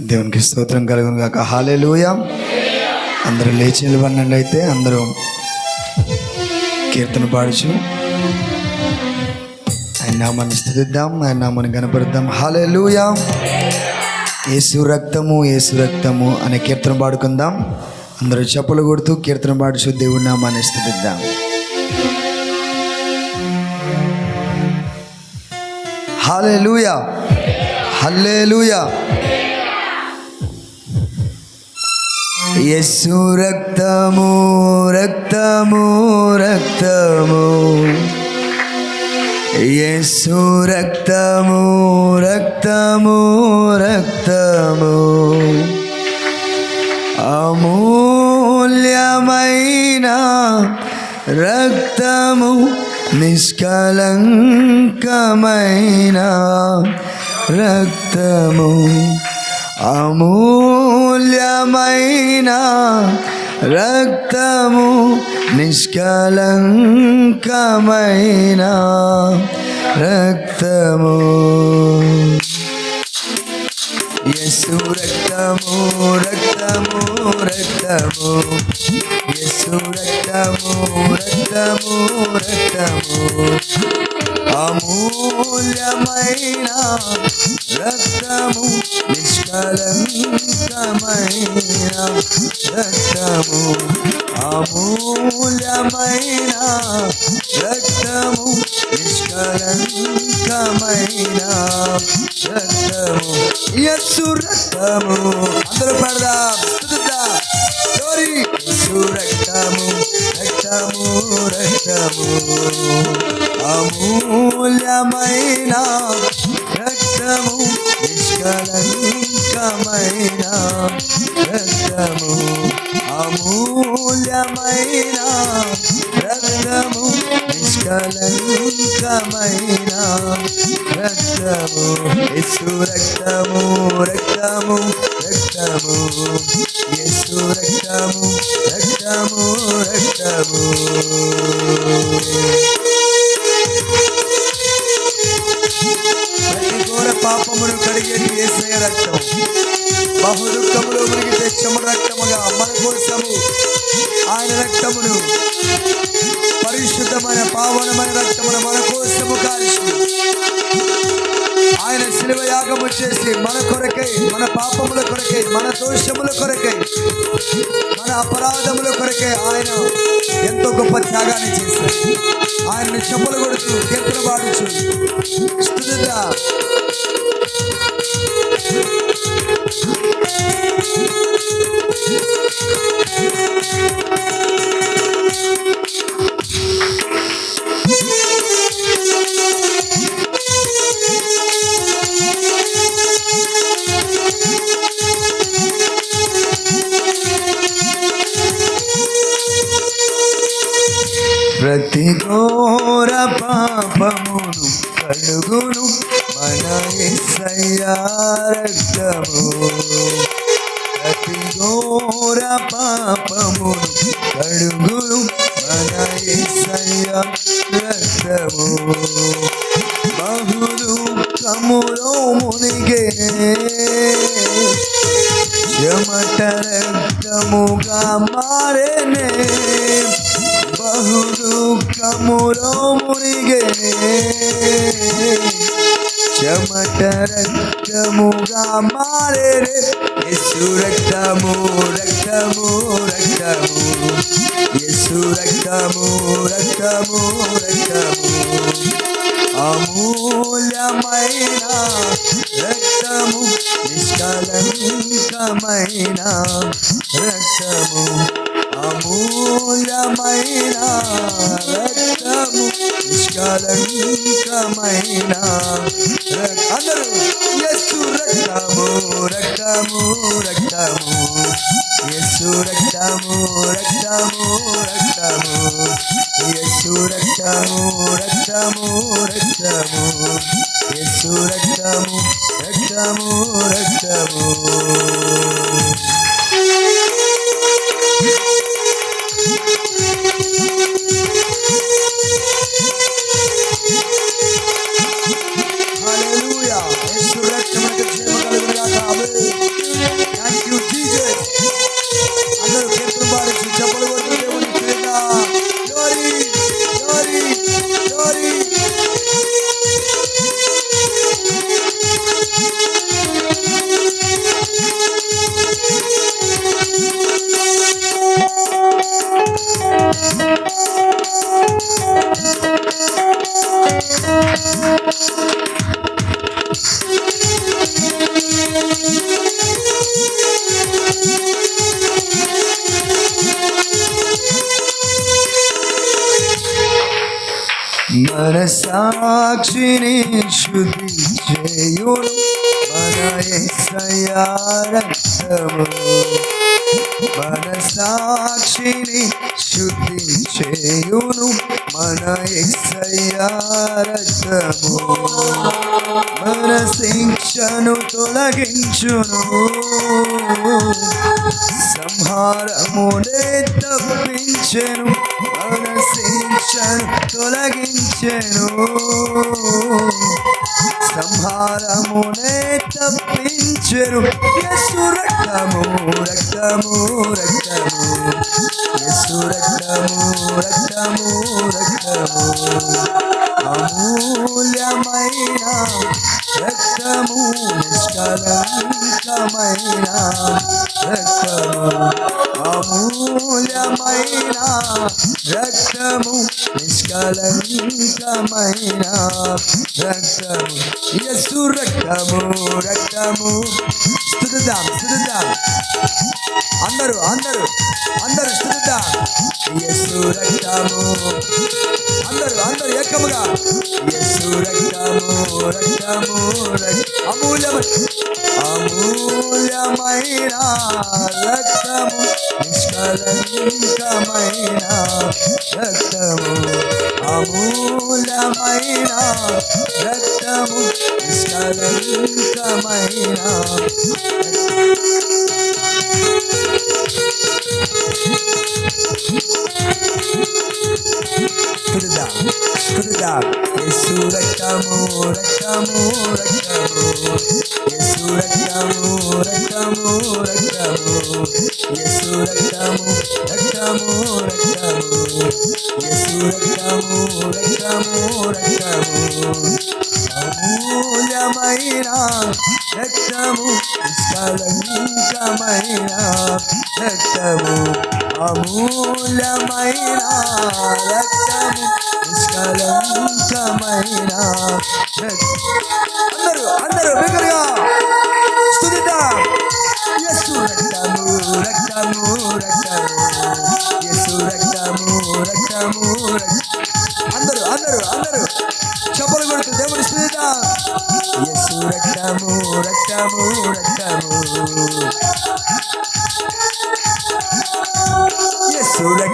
దేవునికి స్తోత్రం కలుగును కాక హాలే లూయ అందరూ లేచి నిలబడినండి అయితే అందరూ కీర్తన పాడుచు. ఆయన నామాన్ని స్థుతిద్దాం ఆయన నామాన్ని కనపరుద్దాం హాలేలుయ ఏసు రక్తము ఏసు రక్తము అనే కీర్తన పాడుకుందాం. అందరూ చెప్పులు కొడుతూ కీర్తన పాడుచు దేవుడి నామాన్ని స్థుతిద్దాం. Hallelujah hallelujah. యస్సు రక్తము రక్తము రక్తము. యస్సు రక్తము రక్తము రక్తము. అమూల్యమైన రక్తము నిష్కలంకమైన రక్తము. అమూల్యమైన రక్తము నిష్కలంకమైన రక్తము. యసు రక్తము రక్తము రక్తము. యసు రక్తము రక్తము రక్తము. అమూల్యమైన రక్తము నిష్ అలంకమైన రక్తము అమూల్యమైన రక్తము నిష్కలంకమైన రక్తము యస్సు రక్తము అందరూ పడదా రక్తము రక్తము రక్తము అమూల్యమైన రక్తము నిష్కలంకమైన రక్తము అమూల్యమైన రక్తము నిష్కలంకమైన రక్తము యేసు రక్తము రక్తము రక్తము. యేసు రక్తము రక్తము రక్తము. పాపమును కడిగేటి ఏసయ రక్తం. బహు దుఃఖములో మునిగి తెచ్చము రక్తముగా మన కోసము ఆయన రక్తమును పరిశుద్ధమైన పావనమైన రక్తమును మన కోసము కాల్చి ఆయన శిలువ యాగము చేసి మన కొరకై మన పాపముల కొరకై మన దోషముల కొరకై మన అపరాధముల కొరకై ఆయన ఎంతో గొప్ప త్యాగాన్ని చేశారు ఆయన్ని చెప్పులు కొడుతూ కీర్తన పాడుచు పాపమును కడుగును మన ఎస్సయ్యా రక్తము. ప్రతి ఘోర పాపమును కడుగును మన ఎస్సయ్యా రక్తము. బహులు కములో మునిగే చెమట రక్తముగా మా రక్తము రక్తము అమూల్యమైన రక్తము నిష్కలంకమైన రక్తము అమూల్యమైన రక్తము నిష్కలంకమైన అందరూ యస్సు రక్తము రక్తము రక్తము ఎస్సు రక్తము రక్తము రక్తము. రక్తము రక్తము రక్తము యస్సు రక్తము రక్తము రక్తము సాక్షిని శుద్ధి చేయును మన యేసయ్యా మన సాక్షిని శుద్ధి చేయును మన యేసయ్యా మన శిక్షను తొలగించును. సంహారమునే తప్పించెను. మన శిక్షను తొలగించెను సంహారమునే తప్పించెను యసు రక్తము రక్తము రక్తము. యసు రక్తము రక్తము రక్తము. అమూల్యమైన రక్తము నిష్కలంకమైన రక్తము. అమూల్యమైన రక్తము నిష్కలంకమైన రక్తము ఎస్సు రక్తము రక్తము. స్థుతుదాం స్థుతుదాం అందరూ అందరూ అందరూ స్థుతుదాం ఎస్సు రక్తము. అందరూ అందరూ ఏకముగా. ఎస్సు రక్తము రక్తము అమూల్యమైన అమూల్యమైన రక్తము. నిష్కలంకమైన రక్తము అమూలమైన రక్తము నిష్కలంకమైన స్థుతిద్దాం యేసు రక్తము రక్తము రక్తము యేసు రక్తము రక్తము రక్తము యేసు రక్తము రక్తము రక్తము యేసు రక్తము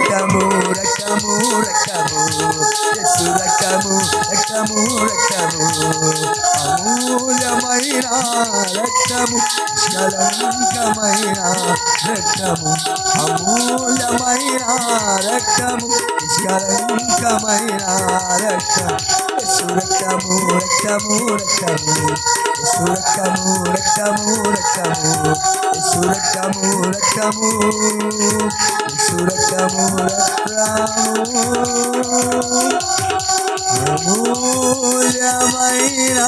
రక్తము రక్తము రక్తము యేసు రక్తము రక్తము రక్తము అమూల్యమైన రక్తము నిష్కలంకమైన రక్తము అమూల్యమైన రక్తము నిష్కలంకమైన రక్తము యేసు రక్తము రక్తము రక్తము యేసు రక్తము రక్తము రక్తము యేసు రక్తము రక్తము యేసు రక్తము రక్తము అమూల్యమైన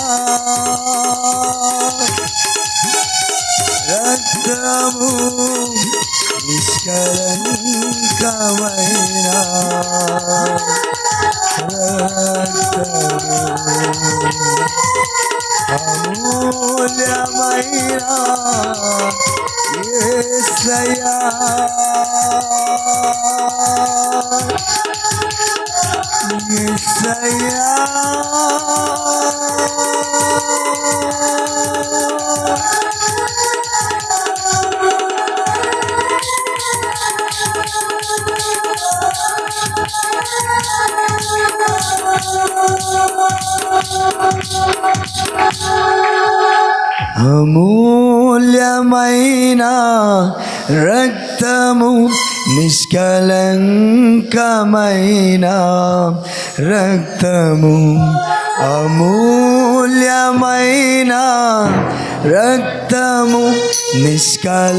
రక్తము నిష్కలంకమైన అమూల్యమైన యేసయ్యా యేసయ్యా అమూల్యమైన రక్తము నిష్కలంకమైన రక్తము అమూల్యమైన రక్తము నిష్కలంకమైన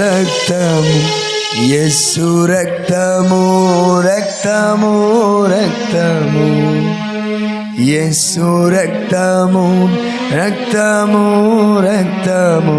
రక్తము యస్సు రక్తము రక్తము రక్తము యేసు రక్తము రక్తము రక్తము.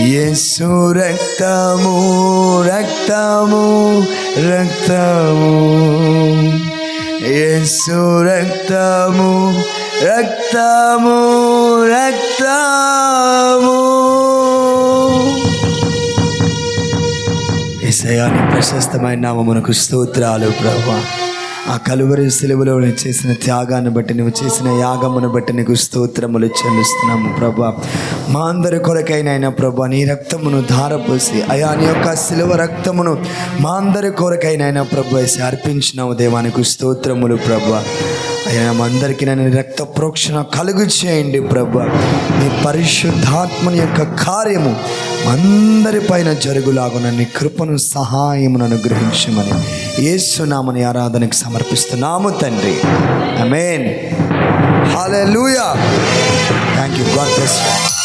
యేసు రక్తము రక్తము రక్తము. యేసు రక్తము రక్తము రక్తము. ఏసయాని ప్రశస్తమైన నామమునకు స్తోత్రాలు ప్రభా. ఆ కలువరి సెలవులో చేసిన త్యాగాన్ని బట్టి నువ్వు చేసిన యాగమును బట్టి నీకు స్తోత్రములు చెల్లిస్తున్నాము ప్రభా. మా అందరి కొరకైనా ప్రభా నీ రక్తమును ధారపోసి అయా నీ యొక్క శిలువ రక్తమును మా అందరి కొరకైనా ప్రభు వేసి అర్పించినాము దేవానికి స్తోత్రములు ప్రభా. అయ్యా అందరికీ నన్ను రక్త ప్రోక్షణ కలుగు చేయండి ప్రభు. నీ పరిశుద్ధాత్మని యొక్క కార్యము అందరిపైన జరుగులాగున నీ కృపను సహాయమును అనుగ్రహించమని ఏసునామని ఆరాధనకు సమర్పిస్తున్నాము తండ్రి. Amen hallelujah thank you God bless you